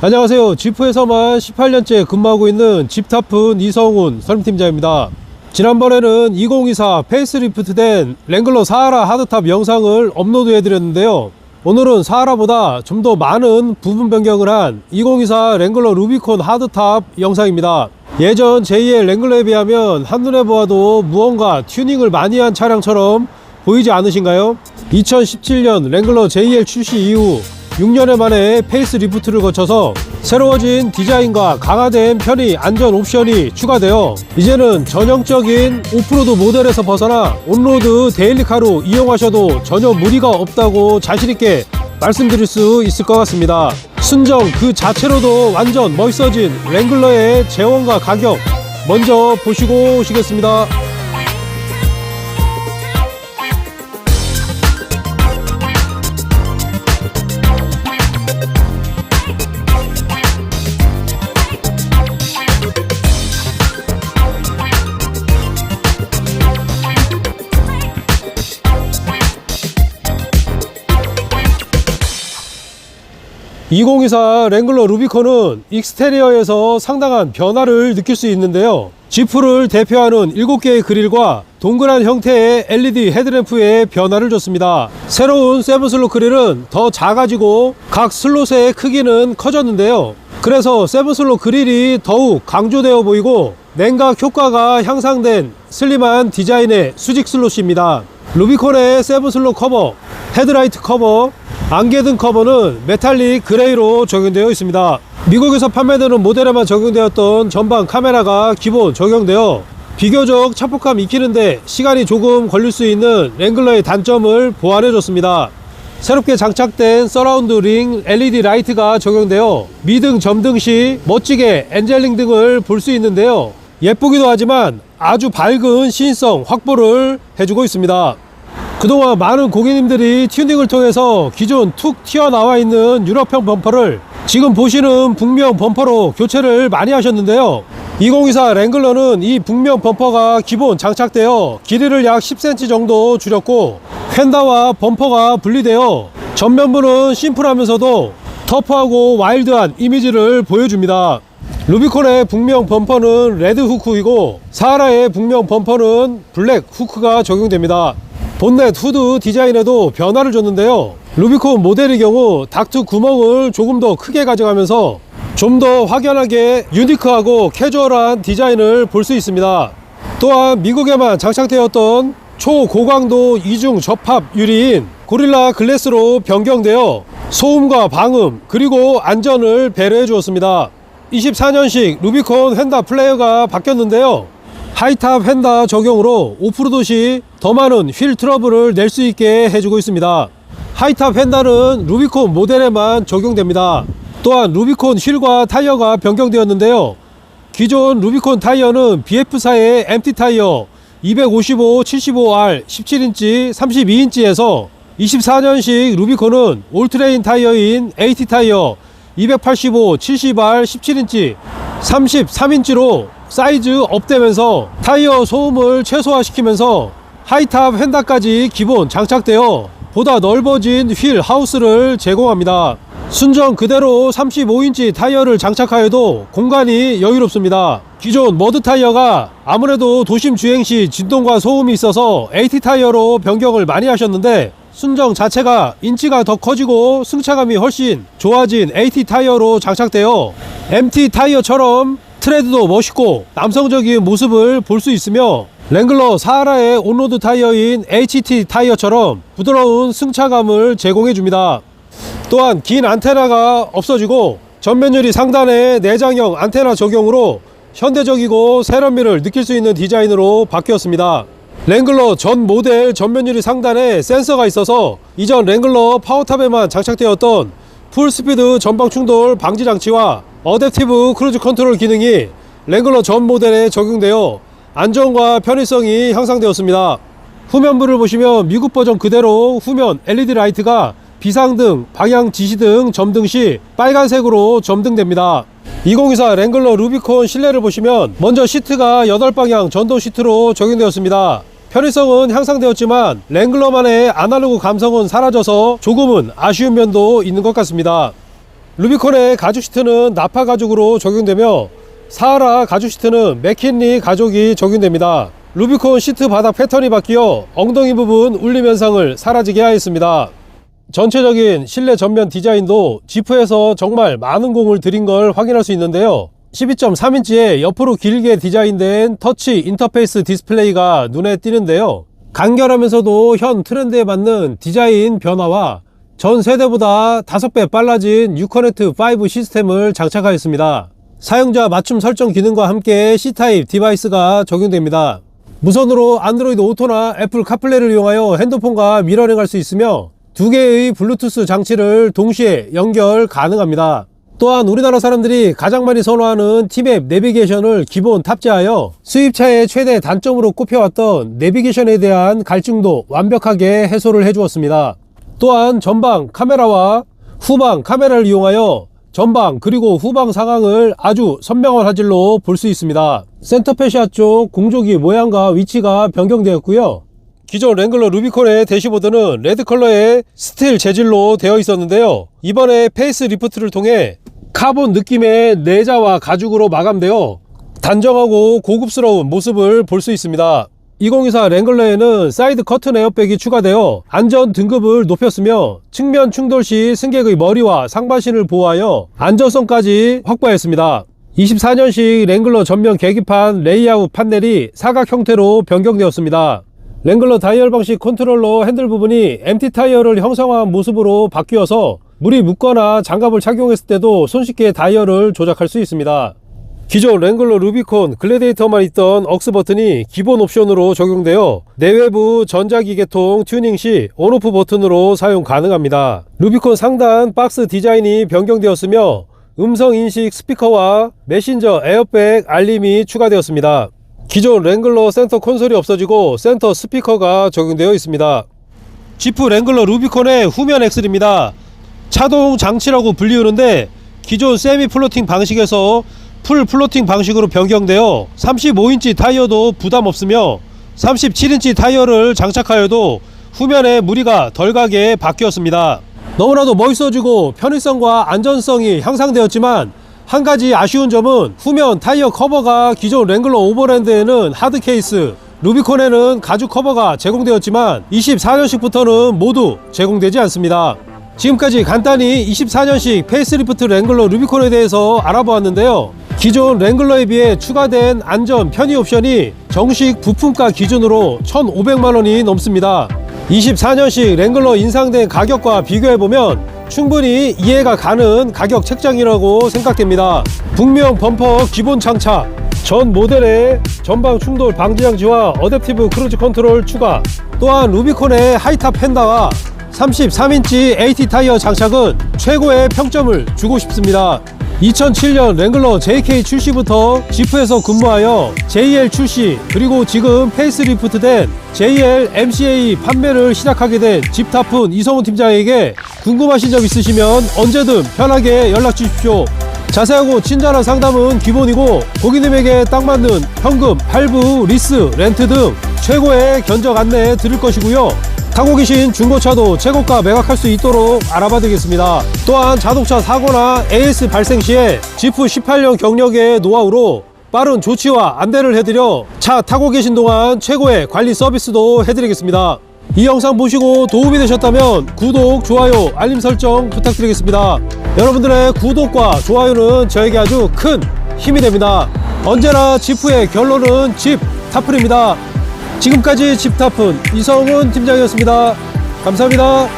안녕하세요. 지프에서만 18년째 근무하고 있는 집타푼 이성훈 설임팀장입니다. 지난번에는 2024 페이스리프트 된 랭글러 사하라 하드탑 영상을 업로드 해드렸는데요. 오늘은 사하라보다 좀 더 많은 부분 변경을 한 2024 랭글러 루비콘 하드탑 영상입니다. 예전 제2의 랭글러에 비하면 한눈에 보아도 무언가 튜닝을 많이 한 차량처럼 보이지 않으신가요? 2017년 랭글러 JL 출시 이후 6년여 만에 페이스 리프트를 거쳐서 새로워진 디자인과 강화된 편의 안전 옵션이 추가되어 이제는 전형적인 오프로드 모델에서 벗어나 온로드 데일리카로 이용하셔도 전혀 무리가 없다고 자신있게 말씀드릴 수 있을 것 같습니다. 순정 그 자체로도 완전 멋있어진 랭글러의 재원과 가격 먼저 보시고 오시겠습니다. (2024) 랭글러 루비콘은 익스테리어에서 상당한 변화를 느낄 수 있는데요. 지프를 대표하는 7개의 그릴과 동그란 형태의 LED 헤드램프에 변화를 줬습니다. 새로운 세븐슬롯 그릴은 더 작아지고 각 슬롯의 크기는 커졌는데요. 그래서 세븐슬롯 그릴이 더욱 강조되어 보이고 냉각 효과가 향상된 슬림한 디자인의 수직 슬롯입니다. 루비콘의 세븐슬롯 커버 헤드라이트 커버 안개 등 커버는 메탈릭 그레이로 적용되어 있습니다. 미국에서 판매되는 모델에만 적용되었던 전방 카메라가 기본 적용되어 비교적 차폭함 익히는데 시간이 조금 걸릴 수 있는 랭글러의 단점을 보완해 줬습니다. 새롭게 장착된 서라운드 링 LED 라이트가 적용되어 미등 점등 시 멋지게 엔젤링 등을 볼 수 있는데요. 예쁘기도 하지만 아주 밝은 시인성 확보를 해주고 있습니다. 그동안 많은 고객님들이 튜닝을 통해서 기존 툭 튀어나와 있는 유럽형 범퍼를 지금 보시는 북면 범퍼로 교체를 많이 하셨는데요. 2024 랭글러는 이 북면 범퍼가 기본 장착되어 길이를 약 10cm 정도 줄였고 휀다와 범퍼가 분리되어 전면부는 심플하면서도 터프하고 와일드한 이미지를 보여줍니다. 루비콘의 북면 범퍼는 레드 후크이고 사하라의 북면 범퍼는 블랙 후크가 적용됩니다 본넷 후드 디자인에도 변화를 줬는데요. 루비콘 모델의 경우 닥트 구멍을 조금 더 크게 가져가면서 좀 더 확연하게 유니크하고 캐주얼한 디자인을 볼 수 있습니다. 또한 미국에만 장착되었던 초고강도 이중 접합 유리인 고릴라 글래스로 변경되어 소음과 방음 그리고 안전을 배려해 주었습니다. 24년식 루비콘 휀다 플레이어가 바뀌었는데요 하이탑 휀다 적용으로 오프로드 시 더 많은 휠 트러블을 낼 수 있게 해주고 있습니다. 하이탑 휀다는 루비콘 모델에만 적용됩니다. 또한 루비콘 휠과 타이어가 변경되었는데요. 기존 루비콘 타이어는 BF사의 MT 타이어 255 75R 17인치 32인치에서 24년식 루비콘은 올트레인 타이어인 AT 타이어 285 70R 17인치 33인치로 사이즈 업되면서 타이어 소음을 최소화시키면서 하이탑 휀다까지 기본 장착되어 보다 넓어진 휠 하우스를 제공합니다. 순정 그대로 35인치 타이어를 장착하여도 공간이 여유롭습니다. 기존 머드 타이어가 아무래도 도심 주행 시 진동과 소음이 있어서 AT 타이어로 변경을 많이 하셨는데 순정 자체가 인치가 더 커지고 승차감이 훨씬 좋아진 AT 타이어로 장착되어 MT 타이어처럼 트레드도 멋있고 남성적인 모습을 볼 수 있으며 랭글러 사하라의 온로드 타이어인 HT 타이어처럼 부드러운 승차감을 제공해 줍니다. 또한 긴 안테나가 없어지고 전면 유리 상단에 내장형 안테나 적용으로 현대적이고 세련미를 느낄 수 있는 디자인으로 바뀌었습니다. 랭글러 전 모델 전면 유리 상단에 센서가 있어서 이전 랭글러 파워탑에만 장착되었던 풀스피드 전방 충돌 방지 장치와 어댑티브 크루즈 컨트롤 기능이 랭글러 전 모델에 적용되어 안전과 편의성이 향상되었습니다. 후면부를 보시면 미국 버전 그대로 후면 LED 라이트가 비상등, 방향 지시 등 점등 시 빨간색으로 점등됩니다. 2024 랭글러 루비콘 실내를 보시면 먼저 시트가 8방향 전동 시트로 적용되었습니다. 편의성은 향상되었지만 랭글러만의 아날로그 감성은 사라져서 조금은 아쉬운 면도 있는 것 같습니다. 루비콘의 가죽 시트는 나파 가죽으로 적용되며 사하라 가죽 시트는 맥킨리 가죽이 적용됩니다. 루비콘 시트 바닥 패턴이 바뀌어 엉덩이 부분 울림 현상을 사라지게 하였습니다. 전체적인 실내 전면 디자인도 지프에서 정말 많은 공을 들인 걸 확인할 수 있는데요. 12.3인치의 옆으로 길게 디자인된 터치 인터페이스 디스플레이가 눈에 띄는데요. 간결하면서도 현 트렌드에 맞는 디자인 변화와 전 세대보다 5배 빨라진 유커넥트 5 시스템을 장착하였습니다. 사용자 맞춤 설정 기능과 함께 C타입 디바이스가 적용됩니다. 무선으로 안드로이드 오토나 애플 카플레이를 이용하여 핸드폰과 미러링할 수 있으며 두 개의 블루투스 장치를 동시에 연결 가능합니다. 또한 우리나라 사람들이 가장 많이 선호하는 티맵 내비게이션을 기본 탑재하여 수입차의 최대 단점으로 꼽혀왔던 내비게이션에 대한 갈증도 완벽하게 해소를 해주었습니다. 또한 전방 카메라와 후방 카메라를 이용하여 전방 그리고 후방 상황을 아주 선명한 화질로 볼 수 있습니다. 센터페시아 쪽 공조기 모양과 위치가 변경되었고요. 기존 랭글러 루비콘의 대시보드는 레드 컬러의 스틸 재질로 되어 있었는데요. 이번에 페이스 리프트를 통해 카본 느낌의 내자와 가죽으로 마감되어 단정하고 고급스러운 모습을 볼 수 있습니다. 2024 랭글러에는 사이드 커튼 에어백이 추가되어 안전 등급을 높였으며 측면 충돌 시 승객의 머리와 상반신을 보호하여 안전성까지 확보했습니다. 24년식 랭글러 전면 계기판 레이아웃 판넬이 사각 형태로 변경되었습니다. 랭글러 다이얼 방식 컨트롤러 핸들 부분이 MT 타이어를 형성한 모습으로 바뀌어서 물이 묻거나 장갑을 착용했을 때도 손쉽게 다이얼을 조작할 수 있습니다. 기존 랭글러 루비콘 글래데이터만 있던 억스 버튼이 기본 옵션으로 적용되어 내외부 전자기계통 튜닝 시 온오프 버튼으로 사용 가능합니다. 루비콘 상단 박스 디자인이 변경되었으며 음성 인식 스피커와 메신저 에어백 알림이 추가되었습니다. 기존 랭글러 센터 콘솔이 없어지고 센터 스피커가 적용되어 있습니다. 지프 랭글러 루비콘의 후면 엑셀입니다. 차동 장치라고 불리우는데 기존 세미 플로팅 방식에서 풀 플로팅 방식으로 변경되어 35인치 타이어도 부담 없으며 37인치 타이어를 장착하여도 후면에 무리가 덜 가게 바뀌었습니다. 너무나도 멋있어지고 편의성과 안전성이 향상되었지만 한 가지 아쉬운 점은 후면 타이어 커버가 기존 랭글러 오버랜드에는 하드 케이스, 루비콘에는 가죽 커버가 제공되었지만 24년식부터는 모두 제공되지 않습니다. 지금까지 간단히 24년식 페이스리프트 랭글러 루비콘에 대해서 알아보았는데요. 기존 랭글러에 비해 추가된 안전 편의 옵션이 정식 부품가 기준으로 1,500만 원이 넘습니다. 24년식 랭글러 인상된 가격과 비교해보면 충분히 이해가 가는 가격 책정이라고 생각됩니다. 북명 범퍼 기본 장착, 전 모델의 전방 충돌 방지 장치와 어댑티브 크루즈 컨트롤 추가, 또한 루비콘의 하이탑 펜다와 33인치 AT 타이어 장착은 최고의 평점을 주고 싶습니다. 2007년 랭글러 JK 출시부터 지프에서 근무하여 JL 출시 그리고 지금 페이스리프트 된 JL MCA 판매를 시작하게 된 집타푼 이성훈 팀장에게 궁금하신 점 있으시면 언제든 편하게 연락 주십시오. 자세하고 친절한 상담은 기본이고 고객님에게 딱 맞는 현금, 할부, 리스, 렌트 등 최고의 견적 안내 드릴 것이고요. 타고 계신 중고차도 최고가 매각할 수 있도록 알아봐 드리겠습니다. 또한 자동차 사고나 AS 발생 시에 지프 18년 경력의 노하우로 빠른 조치와 안내를 해드려 차 타고 계신 동안 최고의 관리 서비스도 해드리겠습니다. 이 영상 보시고 도움이 되셨다면 구독, 좋아요, 알림 설정 부탁드리겠습니다. 여러분들의 구독과 좋아요는 저에게 아주 큰 힘이 됩니다. 언제나 지프의 결론은 집 타플입니다. 지금까지 집타푼 이성훈 팀장이었습니다. 감사합니다.